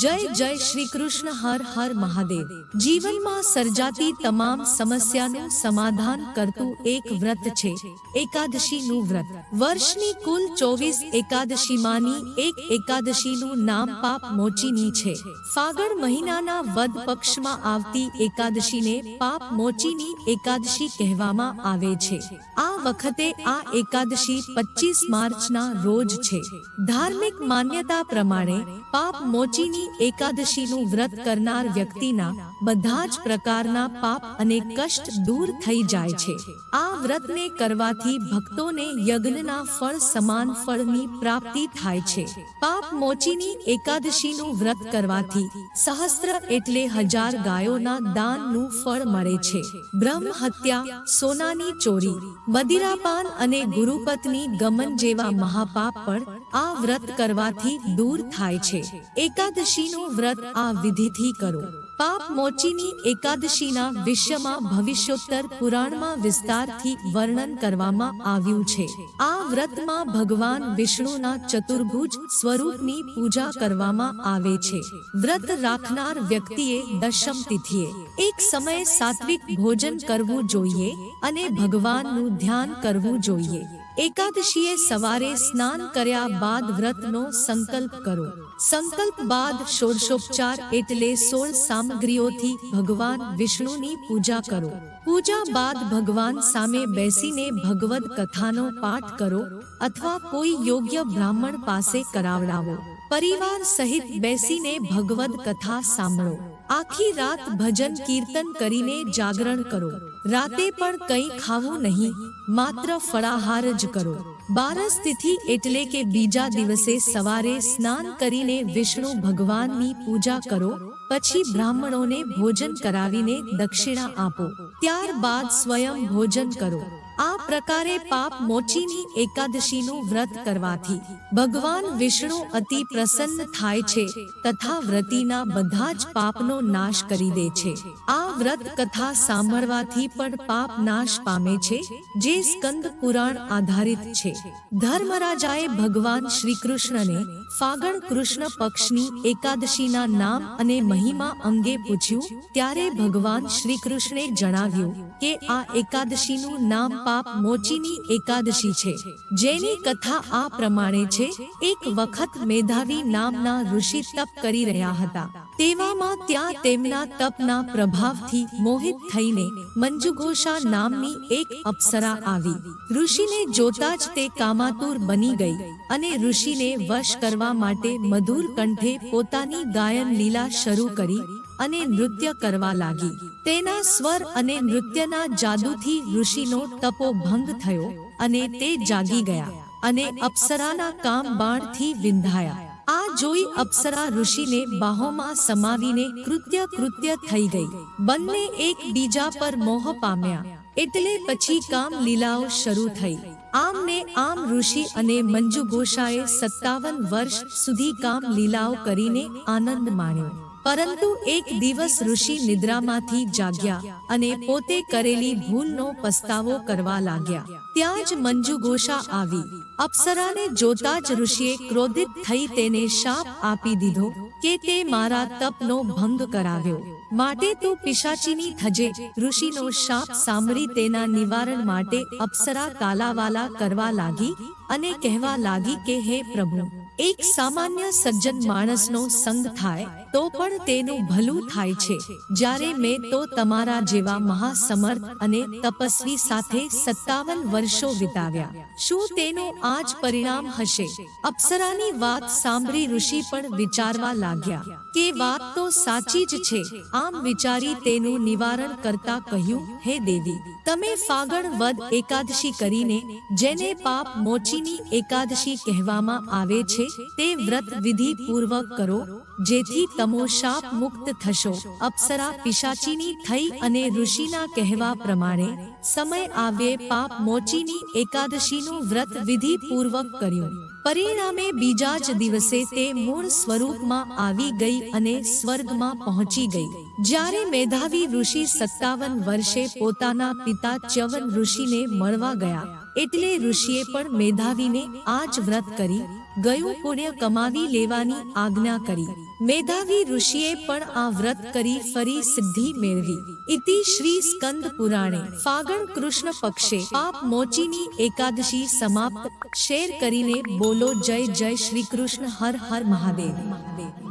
જય જય શ્રી કૃષ્ણ હર હર મહાદેવ. જીવનમાં સર્જાતી તમામ સમસ્યાનું સમાધાન કરતું એક વ્રત છે, એકાદશીનું વ્રત. વર્ષની કુલ ચોવીસ એકાદશીમાંની એક એકાદશીનું નામ પાપ મોચીની છે. ફાગણ મહિનાના વદ પક્ષમાં આવતી એકાદશીને પાપ મોચીની એકાદશી કહેવામાં આવે છે. આ વખતે આ એકાદશી પચીસ માર્ચના રોજ છે. ધાર્મિક માન્યતા પ્રમાણે પાપ મોચીની એકાદશીનું વ્રત કરનાર વ્યક્તિના બધા જ પ્રકારના પાપ અને કષ્ટ દૂર થઈ જાય છે. આ વ્રતને કરવાથી ભક્તોને યજ્ઞના ફળ સમાન ફળની પ્રાપ્તિ થાય છે. પાપ મોચીની એકાદશીનું વ્રત કરવાથી સહસ્ત્ર એટલે હજાર ગાયોના દાનનું ફળ મળે છે. બ્રહ્મ હત્યા, સોનાની ચોરી, મદિરાપાન અને ગુરુપત્ની ગમન જેવા મહાપાપ પણ આ વ્રત કરવાથી દૂર થાય છે. એકાદશીનું વ્રત આ વિધિથી કરો. પાપ મોચીની એકાદશીના વિશ્વમાં ભવિષ્યોત્તર પુરાણમાં વિસ્તારથી વર્ણન કરવામાં આવ્યું છે. આ વ્રતમાં ભગવાન વિષ્ણુના ચતુર્ભુજ સ્વરૂપની પૂજા કરવામાં આવે છે. વ્રત રાખનાર વ્યક્તિએ દશમ તિથિએ એક સમયે સાત્વિક ભોજન કરવું જોઈએ અને ભગવાનનું ધ્યાન કરવું જોઈએ. એકાદશીએ સવારે સ્નાન કર્યા બાદ વ્રતનો સંકલ્પ કરો. સંકલ્પ બાદ ષોડશોપચાર એટલે સોળ સામગ્રીઓથી ભગવાન વિષ્ણુની પૂજા કરો. પૂજા બાદ ભગવાન સામે બેસીને ભગવદ કથાનો પાઠ કરો અથવા કોઈ યોગ્ય બ્રાહ્મણ પાસે કરાવડાવો. પરિવાર સહિત બેસીને ભગવદ કથા સાંભળો. આખી રાત ભજન કીર્તન કરીને જાગરણ કરો. રાતે પણ કંઈ ખાવું નહીં, માત્ર ફળાહાર જ કરો. બારસ તિથિ એટલે કે બીજા દિવસે સવારે સ્નાન કરીને વિષ્ણુ ભગવાનની પૂજા કરો, પછી બ્રાહ્મણોને ભોજન કરાવીને દક્ષિણા આપો. ત્યારબાદ સ્વયં ભોજન કરો. આ પ્રકારે પાપ મોચીની એકાદશીનું વ્રત કરવાથી ભગવાન વિષ્ણુ અતિ પ્રસન્ન થાય છે, તથા વ્રતીના બધા જ પાપનો નાશ કરી દે છે. આ વ્રત કથા સાંભળવાથી પણ પાપ નાશ પામે છે, જે સ્કંદ પુરાણ આધારિત છે. ધર્મરાજાએ ભગવાન શ્રી કૃષ્ણને ફાગણ કૃષ્ણ પક્ષની એકાદશીના નામ અને મહિમા અંગે પૂછ્યું, ત્યારે ભગવાન શ્રી કૃષ્ણે જણાવ્યું કે આ એકાદશીનું નામ પાપ મોચીની એકાદશી છે, જેની કથા આ પ્રમાણે છે, એક વખત મેધાવી નામના ઋષિ તપ કરી રહ્યા હતા. તેવામાં ત્યાં તેમના તપના પ્રભાવથી મોહિત થઈને મંજુઘોષા નામની એક અપ્સરા આવી. ઋષિને જોતા જ તે કામાતુર બની ગઈ અને ઋષિને વશ કરવા માટે મધુર કંઠે પોતાની ગાયન લીલા શરૂ કરી અને નૃત્ય કરવા લાગી. તેના સ્વર અને નૃત્યના જાદુથી ઋષિનો તપો ભંગ થયો અને તે જાગી ગયા અને અપ્સરાના કામ બાણથી વિંધાયા. આ જોઈ અપ્સરા ઋષિને બાહોમાં સમાવીને કૃત્ય કૃત્ય થઈ ગઈ. બંને એક બીજા પર મોહ પામ્યા. એટલે પછી કામ લીલાઓ શરૂ થઈ. આમ ને આમ ઋષિ અને મંજુ ઘોષાએ સત્તાવન વર્ષ સુધી કામ લીલાઓ કરીને આનંદ માણ્યો. પરંતુ એક દિવસ ઋષિ નિદ્રામાંથી જાગ્યા અને પોતે કરેલી ભૂલનો પસ્તાવો કરવા લાગ્યા. ત્યાં જ મંજુ આવી. અપ્સરાને જોતા જ ઋષિએ ક્રોધિત થઈ તેને શાપ આપી દીધો કે તે મારા તપનો ભંગ કરાવ્યો. માટે તું પિશાચીની થજે ઋષિનો શાપ સાંભળી તેના નિવારણ માટે અપ્સરા કાલાવાલા કરવા લાગી અને કહેવા લાગી કે, હે પ્રભુ એક સામાન્ય સજ્જન માણસનો સંગ થાય, તો પણ તેનું ભલું થાય છે. જ્યારે મેં તો તમારા જેવા મહાસમર્થ અને તપસ્વી સાથે સત્તાવન વર્ષો વિતાવ્યા. શું તેનું આ જ પરિણામ હશે? અપ્સરાની વાત સાંભળી ઋષિ પણ વિચારવા લાગ્યા કે વાત તો સાચી જ છે. આમ વિચારી તેનું નિવારણ કરતા કહ્યું, હે દેવી, તમે ફાગણ વદ એકાદશી કરીને, જેને પાપ મોચીની એકાદશી કહેવામાં આવે છે તે વ્રત વિધિ પૂર્વક કરો, જેથી તમો શાપ મુક્ત થશો. અપ્સરા પિશાચીની થઈ અને ઋષિના કહેવા પ્રમાણે, સમય આવે પાપ મોચીની એકાદશીનું વ્રત વિધિ પૂર્વક કર્યું. પરિણામે બીજા જ દિવસે તે મૂળ સ્વરૂપમાં આવી ગઈ અને સ્વર્ગમાં પહોંચી ગઈ. જ્યારે મેધાવી ઋષિ સત્તાવન વર્ષે પોતાના પિતા ચ્યવન ઋષિને મળવા ગયા, એટલે ઋષિએ પણ મેધાવીને આ જ વ્રત કરી, ગયું પુણ્ય કમાવી લેવાની આજ્ઞા કરી. મેધાવી ઋષિએ પણ આ વ્રત કરી ફરી સિદ્ધિ મેળવી. ઇતિ શ્રી સ્કંદ પુરાણે, ફાગણ કૃષ્ણ પક્ષે પાપ મોચીની એકાદશી સમાપ્ત, શેર કરીને બોલો જય જય શ્રી કૃષ્ણ, હર હર મહાદેવ. મહાદેવ